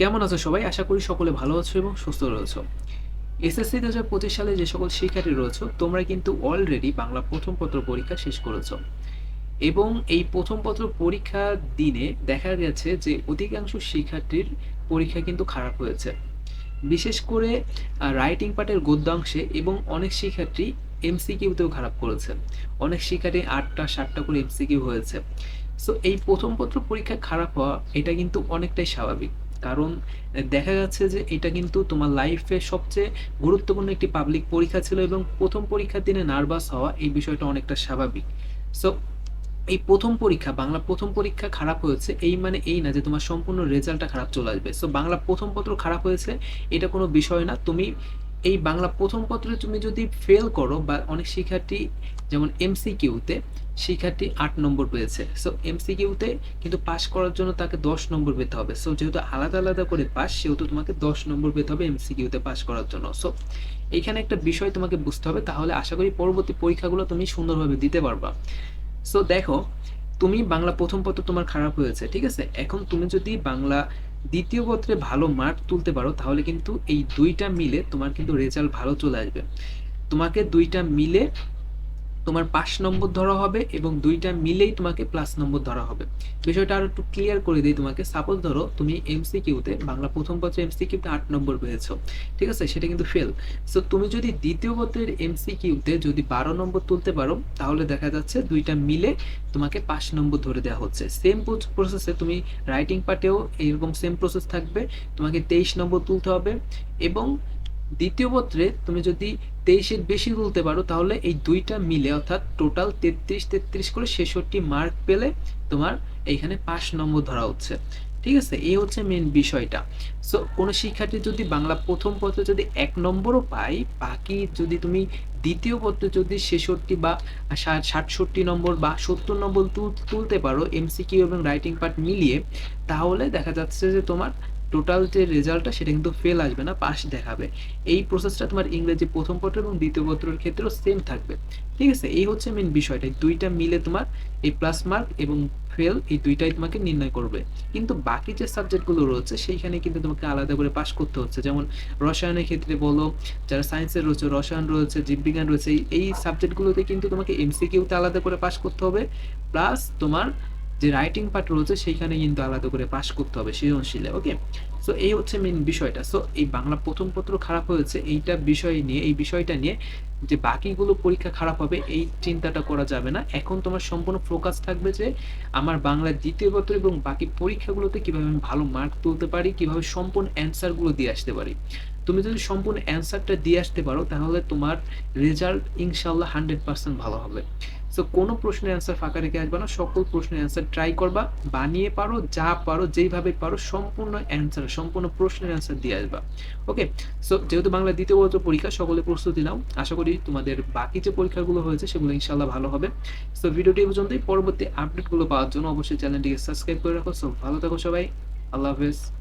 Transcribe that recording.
কেমন আছো সবাই? আশা করি সকলে ভালো আছো এবং সুস্থ রয়েছো। এসএসসি দু হাজার পঁচিশ সালে যে সকল শিক্ষার্থী রয়েছে, তোমরা কিন্তু অলরেডি বাংলা প্রথম পত্র পরীক্ষা শেষ করেছ। এবং এই প্রথম পত্র পরীক্ষা দিনে দেখা গেছে যে অধিকাংশ শিক্ষার্থীর পরীক্ষা কিন্তু খারাপ হয়েছে। বিশেষ করে রাইটিং পার্টের গদ্যাংশে এবং অনেক শিক্ষার্থী এমসি এমসিকিউতেও খারাপ করেছে। অনেক শিক্ষার্থী আটটা, সাতটা করে এমসিকিউ হয়েছে। সো এই প্রথম পত্র পরীক্ষা খারাপ হওয়া, এটা কিন্তু অনেকটাই স্বাভাবিক। কারণ দেখা যাচ্ছে যে এটা কিন্তু তোমার লাইফে সবচেয়ে গুরুত্বপূর্ণ একটি পাবলিক পরীক্ষা ছিল এবং প্রথম পরীক্ষার দিনে নার্ভাস হওয়া এই বিষয়টা অনেকটা স্বাভাবিক। সো এই প্রথম পরীক্ষা, বাংলা প্রথম পরীক্ষা খারাপ হয়েছে, এই মানে এই না যে তোমার সম্পূর্ণ রেজাল্টটা খারাপ চলে আসবে। সো বাংলা প্রথম পত্র খারাপ হয়েছে, এটা কোনো বিষয় না। তুমি এই বাংলা প্রথম পত্রে তুমি যদি ফেল করো বা অনেক শিক্ষার্থী যেমন এমসি এমসিকিউতে শিক্ষার্থী আট নম্বর পেয়েছে। সো এমসিকিউতে কিন্তু পাস করার জন্য তাকে দশ নম্বর পেতে হবে। সো যেহেতু আলাদা আলাদা করে পাস সেহেতু তোমাকে দশ নম্বর পেতে হবে এমসি এমসিকিউতে পাস করার জন্য। সো এখানে একটা বিষয় তোমাকে বুঝতে হবে, তাহলে আশা করি পরবর্তী পরীক্ষাগুলো তুমি সুন্দরভাবে দিতে পারবা। সো দেখো তুমি বাংলা প্রথম পত্র তোমার খারাপ হয়েছে, ঠিক আছে? এখন তুমি যদি বাংলা দ্বিতীয় পত্রে ভালো মার্ক তুলতে পারো, তাহলে কিন্তু এই দুইটা মিলে তোমার কিন্তু রেজাল্ট ভালো চলে আসবে। তোমাকে দুইটা মিলে তোমার পাঁচ নম্বর ধরা হবে এবং দুইটা মিলেই তোমাকে প্লাস নম্বর ধরা হবে। বিষয়টা আরও একটু ক্লিয়ার করে দিই তোমাকে। সাপোজ ধরো তুমি এমসিকিউতে বাংলা প্রথম পত্রে এমসিকিউতে আট নম্বর পেয়েছ। ঠিক আছে? সেটা কিন্তু ফেল সো তুমি যদি দ্বিতীয় পত্রের এমসিকিউতে যদি বারো নম্বর তুলতে পারো, তাহলে দেখা যাচ্ছে দুইটা মিলে তোমাকে পাঁচ নম্বর ধরে দেওয়া হচ্ছে। সেম প্রসেসে তুমি রাইটিং পার্টেও এরকম সেম প্রসেস থাকবে। তোমাকে তেইশ নম্বর তুলতে হবে এবং দ্বিতীয় পত্রে তুমি যদি তেইশের বেশি তুলতে পারো, তাহলে এই দুইটা মিলে, অর্থাৎ টোটাল তেত্রিশ তেত্রিশ করে ছেষট্টি মার্ক পেলে তোমার এইখানে পাঁচ নম্বর ধরা হচ্ছে। ঠিক আছে? এই হচ্ছে মেন বিষয়টা। সো কোনো শিক্ষার্থী যদি বাংলা প্রথম পত্রে যদি এক নম্বরও পাই বাকি যদি তুমি দ্বিতীয় পত্রে যদি ছেষট্টি বা ষাটষট্টি নম্বর বা সত্তর নম্বর তুলতে পারো এমসিকিউ এবং রাইটিং পার্ট মিলিয়ে, তাহলে দেখা যাচ্ছে যে তোমার টোটাল যে রেজাল্টটা সেটা কিন্তু ফেল আসবে না পাস দেখাবে। এই প্রসেসটা তোমার ইংরেজি প্রথম পত্র এবং দ্বিতীয় পত্রের ক্ষেত্রেও সেম থাকবে। ঠিক আছে? এই হচ্ছে মেন বিষয়টা। দুইটা মিলে তোমার এই প্লাস মার্ক এবং ফেল এই দুইটাই তোমাকে নির্ণয় করবে। কিন্তু বাকি যে সাবজেক্টগুলো রয়েছে, সেইখানে কিন্তু তোমাকে আলাদা করে পাশ করতে হচ্ছে। যেমন রসায়নের ক্ষেত্রে বলো, যারা সায়েন্সের রয়েছে, রসায়ন রয়েছে, জীববিজ্ঞান রয়েছে, এই সাবজেক্টগুলোতে কিন্তু তোমাকে এমসিকিউতে আলাদা করে পাশ করতে হবে। প্লাস তোমার যে রাইটিং পার্ট রয়েছে, সেইখানে কিন্তু আলাদা করে পাস করতে হবে সৃজনশীলে ওকে সো এই হচ্ছে মেন বিষয়টা। সো এই বাংলা প্রথম পত্র খারাপ হয়েছে, এইটা বিষয় নিয়ে, এই বিষয়টা নিয়ে যে বাকিগুলো পরীক্ষা খারাপ হবে, এই চিন্তাটা করা যাবে না। এখন তোমার সম্পূর্ণ ফোকাস থাকবে যে আমার বাংলা দ্বিতীয় পত্র এবং বাকি পরীক্ষাগুলোতে কীভাবে আমি ভালো মার্ক তুলতে পারি, কীভাবে সম্পূর্ণ অ্যান্সারগুলো দিয়ে আসতে পারি। তুমি যদি সম্পূর্ণ অ্যান্সারটা দিয়ে আসতে পারো, তাহলে তোমার রেজাল্ট ইনশাল্লাহ হান্ড্রেড পার্সেন্ট ভালো হবে। সো কোনো প্রশ্নের অ্যান্সার ফাঁকা রেখে আসবে না, সকল প্রশ্নের অ্যান্সার ট্রাই করবা, বানিয়ে পারো, যা পারো, যেইভাবে পারো, সম্পূর্ণ অ্যান্সার সম্পূর্ণ প্রশ্নের অ্যান্সার দিয়ে আসবা। ওকে সো যেহেতু বাংলা দ্বিতীয় বর্ষ পরীক্ষা, সকলে প্রস্তুতি নাও। আশা করি তোমাদের বাকি যে পরীক্ষাগুলো হয়েছে, সেগুলো ইনশাল্লাহ ভালো হবে। সো ভিডিওটি পর্যন্তই। পরবর্তী আপডেটগুলো পাওয়ার জন্য অবশ্যই চ্যানেলটিকে সাবস্ক্রাইব করে রাখো। সো ভালো থাকো সবাই। আল্লাহ হাফেজ।